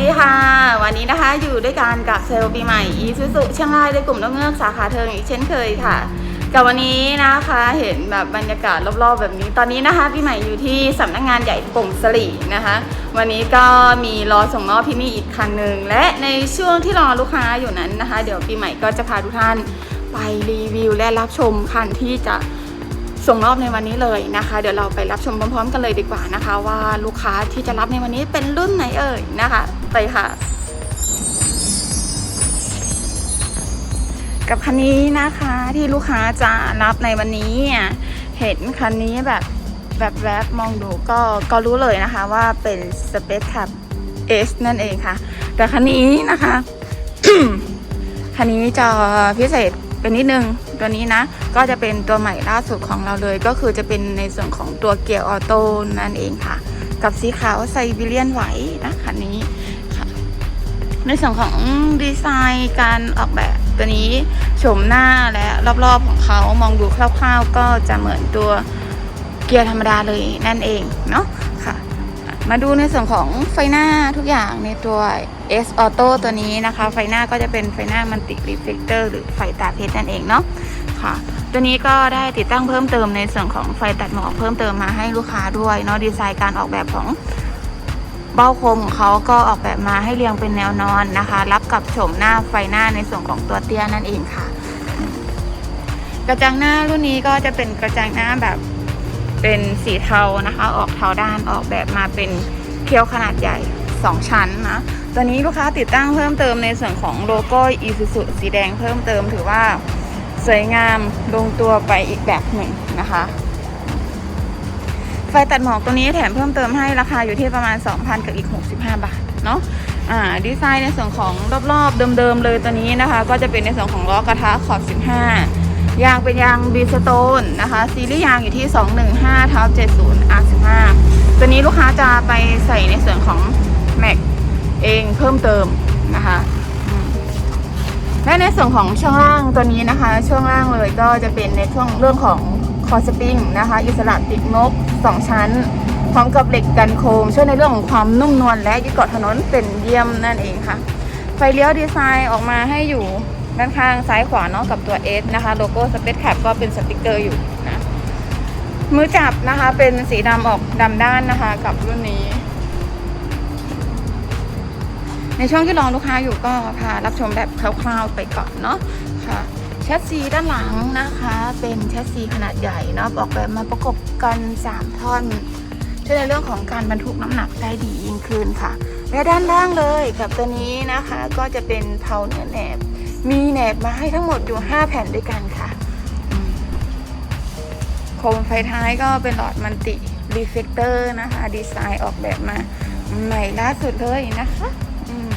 ดีค่ะ วันนี้นะคะอยู่ด้วยกันกับเซลล์ปีใหม่อีซูซุเชียงรายในกลุ่มนกเงือกสาขาเทิงอีกเช่นเคยค่ะ กับวันนี้นะคะเห็นแบบบรรยากาศรอบๆ แบบนี้ตอนนี้นะคะปีใหม่อยู่ที่สำนักงานใหญ่ป่งสลีนะคะ วันนี้ก็มีรอส่งมอบพี่มี่อีกคันหนึ่งและในช่วงที่รอลูกค้าอยู่นั้นนะคะ เดี๋ยวปีใหม่ก็จะพาทุกท่านไปรีวิวและรับชมคันที่จะ ส่งมอบในวันนี้เลยนะคะ เดี๋ยวเราไปรับชมพร้อมๆ กันเลยดีกว่านะคะ ว่าลูกค้าที่จะรับในวันนี้เป็นรุ่นไหนเอ่ยนะคะ ไปค่ะ กับคันนี้นะคะที่ลูกค้าจะรับในวันนี้เห็นคันนี้แบบแบบแวบมองดูก็ก็รู้เลยนะคะว่าเป็น Space Cab S นั่นเองค่ะ แต่คันนี้นะคะ คันนี้จะพิเศษ เป็นนิดนึงตัวนี้นะ ก็จะเป็นตัวใหม่ล่าสุดของเราเลย ก็คือจะเป็นในส่วนของตัวเกียร์ออโต้นั่นเองค่ะ กับสีขาวไซบีเรียนไหวนะคันนี้ค่ะ ในส่วนของดีไซน์การออกแบบตัวนี้โฉมหน้าและรอบๆของเขามองดูคร่าวๆ ก็จะเหมือนตัวเกียร์ธรรมดาเลยนั่นเองเนาะค่ะ มาดูในส่วนของไฟหน้าทุกอย่างในตัว S Auto ตัวนี้นะคะ ไฟหน้าก็จะเป็นไฟหน้ามันติรีเฟกเตอร์หรือไฟตาเพชรนั่นเองเนาะค่ะ ตัวนี้ก็ได้ติดตั้งเพิ่มเติมในส่วนของไฟตัดหมอกเพิ่มเติมมาให้ลูกค้าด้วยเนาะดีไซน์การออกแบบของเบ้าโคมของเขาก็ออกแบบมาให้เรียงเป็นแนวนอนนะคะ รับกับโฉมหน้าไฟหน้าในส่วนของตัวเตี้ยนั่นเองค่ะ กระจังหน้ารุ่นนี้ก็จะเป็นกระจังหน้าแบบ เป็นสีเทานะคะ ออกเทาด้านออกแบบมาเป็นเคี้ยวขนาดใหญ่ 2 ชั้นนะ ตัวนี้ลูกค้าติดตั้งเพิ่มเติมในส่วนของโลโก้ Isuzu สีแดงเพิ่มเติมถือว่าสวยงามลงตัวไปอีกแบบหนึ่งนะคะ ไฟตัดหมอกตัวนี้แถมเพิ่มเติมให้ราคาอยู่ที่ประมาณ 2,000 กับอีก 65 บาทเนาะอ่าดีไซน์ในส่วนของรอบๆเดิมๆเลยตัวนี้นะคะ ก็จะเป็นในส่วนของล้อกระทะขอบ 15 ยางเป็นยางบีสโตนนะคะ ซีรีส์ยางอยู่ที่ 215ทับ70 R15 ตัวนี้ลูกค้าจะไปใส่ในส่วนของแม็กเองเพิ่มเติมนะคะและในส่วนของช่วงล่างตัวนี้นะคะ ช่วงล่างเลยก็จะเป็นในช่วงเรื่องของคอสปริงนะคะ อิสระติดนก 2 ชั้น พร้อมกับเหล็กกันโคมช่วยในเรื่องของความนุ่มนวลและยึดเกาะถนนเป็นเยี่ยมนั่นเองค่ะ ไฟเลี้ยวดีไซน์ออกมาให้อยู่ ด้านข้างซ้ายขวาเนาะกับตัว S นะคะ โลโก้ Space Cap ก็เป็นสติกเกอร์อยู่นะมือจับนะคะเป็นสีดำออกดำด้านนะคะ กับรุ่นนี้ ในช่วงที่รองลูกค้าอยู่ก็พารับชมแบบคร่าวๆไปก่อนเนาะค่ะแชสซีด้านหลังนะคะ เป็นแชสซีขนาดใหญ่เนาะออกแบบมาประกบกัน 3 ท่อนช่วยในเรื่องของการบรรทุกน้ำหนักได้ดียิ่งขึ้นค่ะและด้านล่างเลยกับตัวนี้นะคะก็จะเป็นเพลาเนื้อแหนบ มีแหนบมาให้ทั้งหมดอยู่ 5 แผ่นด้วยกันค่ะโคมไฟท้ายก็เป็นหลอดมันติรีเฟกเตอร์นะคะ ดีไซน์ออกแบบมาใหม่ล่าสุดเลยนะคะอืม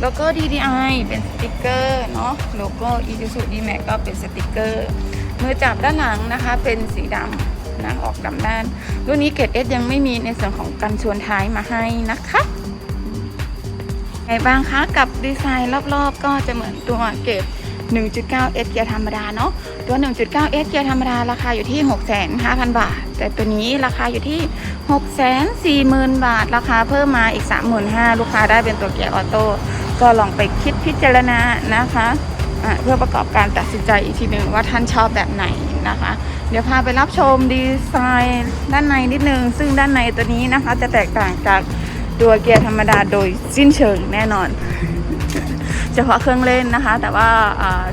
โลโก้ DDI เป็นสติกเกอร์เนาะโลโก้ Isuzu D-Max ก็เป็นสติกเกอร์มือจับด้านหลังนะคะ เป็นสีดำนะออกดำด้าน รุ่นนี้เกรด S ยังไม่มีในส่วนของกันชนท้ายมาให้นะคะ ไงบ้างคะกับดีไซน์รอบๆ ก็จะเหมือนตัวเกรด1.9 S เกียร์ธรรมดาเนาะตัว 1.9 S เกียร์ธรรมดาราคาอยู่ที่ 65,000 บาท แต่ตัวนี้ราคาอยู่ที่ 640,000 บาท ราคาเพิ่มมาอีก 35,000 ลูกค้าได้เป็นตัวเกียร์ออโต้ก็ลองไปคิดพิจารณานะคะะเพื่อประกอบการตัดสินใจอีกทีหนึ่งว่าท่านชอบแบบไหนนะคะ เดี๋ยวพาไปรับชมดีไซน์ด้านในนิดนึง ซึ่งด้านในตัวนี้นะคะจะแตกต่างจาก ตัวเกียร์ธรรมดาโดยสิ้นเชิงแน่นอน เฉพาะเครื่องเล่นนะคะ แต่ว่า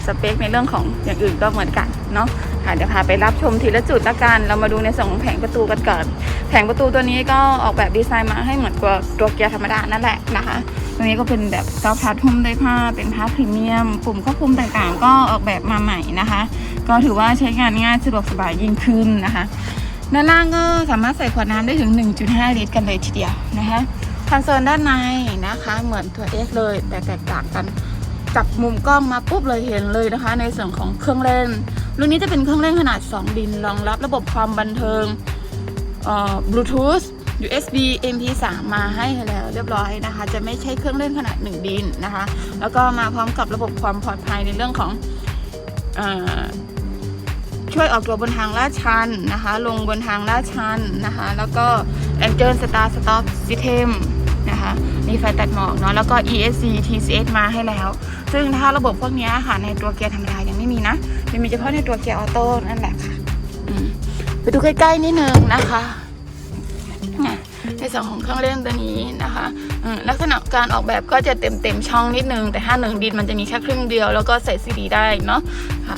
สเปคในเรื่องของอย่างอื่นก็เหมือนกันเนาะค่ะเดี๋ยวพาไปรับชมทีละจุดละกัน เรามาดูในส่วนของแผงประตูกันก่อน แผงประตูตัวนี้ก็ออกแบบดีไซน์มาให้เหมือนตัวตัวเกียร์ธรรมดานั่นแหละนะคะ ตัวนี้ก็เป็นแบบซอฟท์พาร์ทหุ้มด้วยผ้า เป็นผ้าพรีเมียม ปุ่มควบคุมต่างๆ ก็ออกแบบมาใหม่นะคะ ก็ถือว่าใช้งานง่ายสะดวกสบายยิ่งขึ้นนะคะ ด้านล่างก็สามารถใส่ขวดน้ำได้ถึง 1.5 ลิตรกันเลยทีเดียวนะคะ คอนโซลด้านในนะคะ เหมือนตัว S เลย แต่แตกต่างกันจับมุมกล้องมาปุ๊บเลยเห็นเลยนะคะ ในส่วนของเครื่องเล่นรุ่นนี้จะเป็นเครื่องเล่นขนาด 2 ดินรองรับระบบความบันเทิงเอ่อบลูทูธ USB MP3 มาให้แล้วเรียบร้อยนะคะ จะไม่ใช่เครื่องเล่นขนาด 1 ดินนะคะ แล้วก็มาพร้อมกับระบบความปลอดภัยในเรื่องของเออช่วยออกตัวบนทางลาดชันนะคะ ลงบนทางลาดชันนะคะ แล้วก็ Angel Star Stop System นะคะมีไฟตัดหมอกเนาะแล้วก็ ESC TCS มาให้แล้ว ซึ่งถ้าระบบพวกนี้ค่ะในตัวเกียร์ธรรมดายังไม่มีนะจะมีเฉพาะในตัวเกียร์ออโต้นั่นแหละค่ะไปดูใกล้ๆนิดนึงนะคะเนี่ยในส่วนของเครื่องเล่นตัวนี้นะคะลักษณะการออกแบบก็จะเต็มเต็มๆช่องนิดนึง แต่ถ้าหนึ่งดินมันจะมีแค่ครึ่งเดียว แล้วก็ใส่ซีดีได้เนาะค่ะ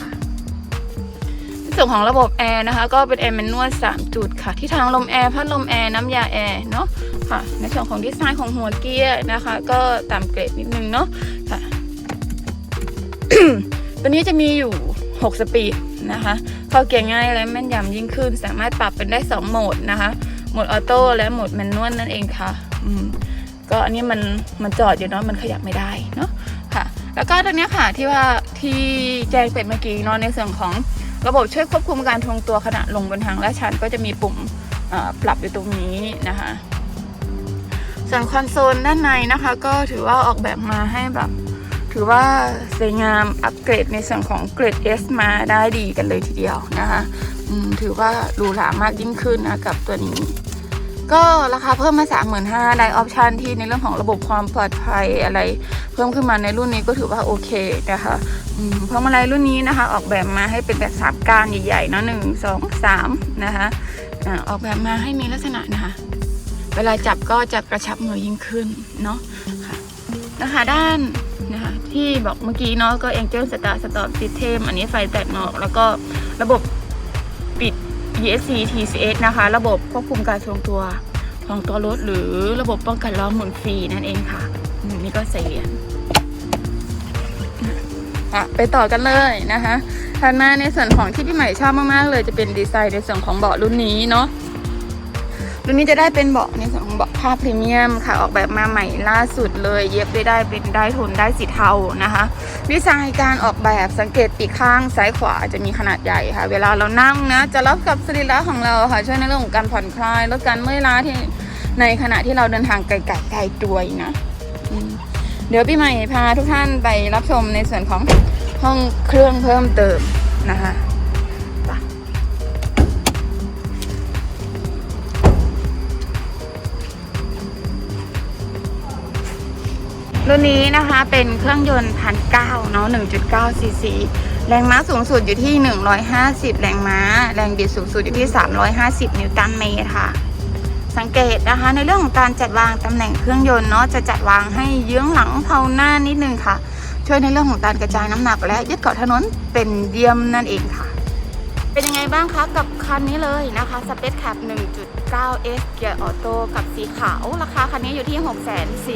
ส่วนของระบบแอร์นะคะ ก็เป็นแอร์แมนนวล3จุดค่ะ ที่ทางลมแอร์พัดลมแอร์น้ำยาแอร์เนาะค่ะ ในส่วนของดีไซน์ของหัวเกียร์นะคะ ก็ตามเกรดนิดนึงเนาะค่ะตัวนี้จะมีอยู่ 6 สปีดนะคะเข้าเกียร์ง่ายและแม่นยำยิ่งขึ้น สามารถปรับเป็นได้ 2 โหมดนะคะ โหมดออโต้และโหมดแมนนวลนั่นเองค่ะอืมก็อันนี้มันมันจอดอยู่เนาะมันขยับไม่ได้เนาะค่ะ แล้วก็ตัวนี้ค่ะที่ว่าที่แจ้งไปเมื่อกี้เนาะในส่วนของ ระบบช่วยควบคุมการทรงตัวขณะลงบนทางลาดชันก็จะมีปุ่มปรับอยู่ตรงนี้นะคะ ส่วนคอนโซลด้านในนะคะ ก็ถือว่าออกแบบมาให้แบบถือว่าสวยงามอัปเกรดในส่วนของเกรด S มาได้ดีกันเลยทีเดียวนะคะถือว่าหรูหรามากยิ่งขึ้นนะกับตัวนี้ ก็ราคาเพิ่มมา 35,000ได้ออปชันที่ในเรื่องของระบบความปลอดภัยอะไร เพิ่มขึ้นมาในรุ่นนี้ก็ถือว่าโอเคนะคะอืมพวงมาลัยรุ่นนี้นะคะ ออกแบบมาให้เป็นแบบสามก้านใหญ่ๆเนาะหนึ่งสองสามนะคะออกแบบมาให้มีลักษณะนะคะ เวลาจับก็จะกระชับมือยิ่งขึ้นเนาะค่ะนะคะด้านนะคะที่บอกเมื่อกี้เนาะก็ Angel Star Stop System อันนี้ไฟแตกหมอกแล้วก็ระบบ ESC TCS นะคะ ระบบควบคุมการทรงตัวของตัวรถ หรือระบบป้องกันล้อหมุนฟรีนั่นเองค่ะอืมนี่ก็ใส่เหรียญอะไปต่อกันเลยนะคะถัดมาในส่วนของที่พี่ใหม่ชอบมากๆเลยจะเป็นดีไซน์ในส่วนของเบาะรุ่นนี้เนาะ รุ่นนี้จะได้เป็นเบาะในส่วนของเบาะผ้าพรีเมียมค่ะ ออกแบบมาใหม่ล่าสุดเลย เย็บได้ได้เป็นได้ทนได้สีเทานะคะดีไซน์การออกแบบสังเกตปีกข้างซ้ายขวาจะมีขนาดใหญ่ค่ะ เวลาเรานั่งนะจะรับกับสรีระของเราค่ะ ช่วยในเรื่องของการผ่อนคลายลดการเมื่อยล้าที่ในขณะที่เราเดินทางไกลๆไกลตัวนะเดี๋ยวพี่ใหม่พาทุกท่านไปรับชมในส่วนของห้องเครื่องเพิ่มเติมนะคะ รุ่นนี้นะคะเป็นเครื่องยนต์พันเก้าเนาะ1.9ซีซีแรงม้าสูงสุดอยู่ที่ 150 แรงม้า แรงบิดสูงสุดอยู่ที่ 350 นิวตันเมตรค่ะ สังเกตนะคะในเรื่องของการจัดวางตำแหน่งเครื่องยนต์เนาะจะจัดวางให้เยื้องหลังเผาหน้านิดนึงค่ะ ช่วยในเรื่องของการกระจายน้ำหนักและยึดเกาะถนนเป็นเยี่ยมนั่นเองค่ะ เป็นยังไงบ้างคะกับคันนี้เลยนะคะ Space Cap 1.9S เกียร์ออโต้กับสีขาว ราคาคันนี้อยู่ที่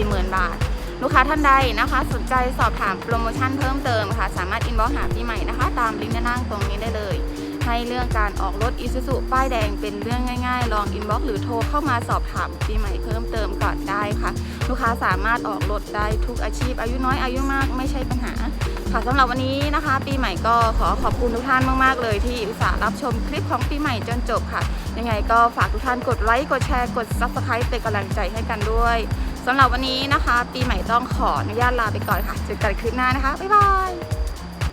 640,000 บาท ลูกค้าท่านใดนะคะ สนใจสอบถามโปรโมชั่นเพิ่มเติมค่ะ สามารถอินบ็อกหาพี่ใหม่นะคะ ตามลิงก์ด้านล่างตรงนี้ได้เลย ให้เรื่องการออกรถอีซูซูป้ายแดงเป็นเรื่องง่ายๆ ลองอินบ็อกหรือโทรเข้ามาสอบถามปีใหม่เพิ่มเติมก่อนได้ค่ะ ลูกค้าสามารถออกรถได้ทุกอาชีพ อายุน้อยอายุมากไม่ใช่ปัญหาค่ะสำหรับวันนี้นะคะ ปีใหม่ก็ขอขอบคุณทุกท่านมากๆ เลยที่อุตส่าห์รับชมคลิปของปีใหม่จนจบค่ะ ยังไงก็ฝากทุกท่านกดไลค์กดแชร์กด Subscribe เป็นกำลังใจให้กันด้วย สำหรับวันนี้นะคะ ปีใหม่ต้องขออนุญาตลาไปก่อนค่ะเจอกันคลิปหน้านะคะ บ๊ายบาย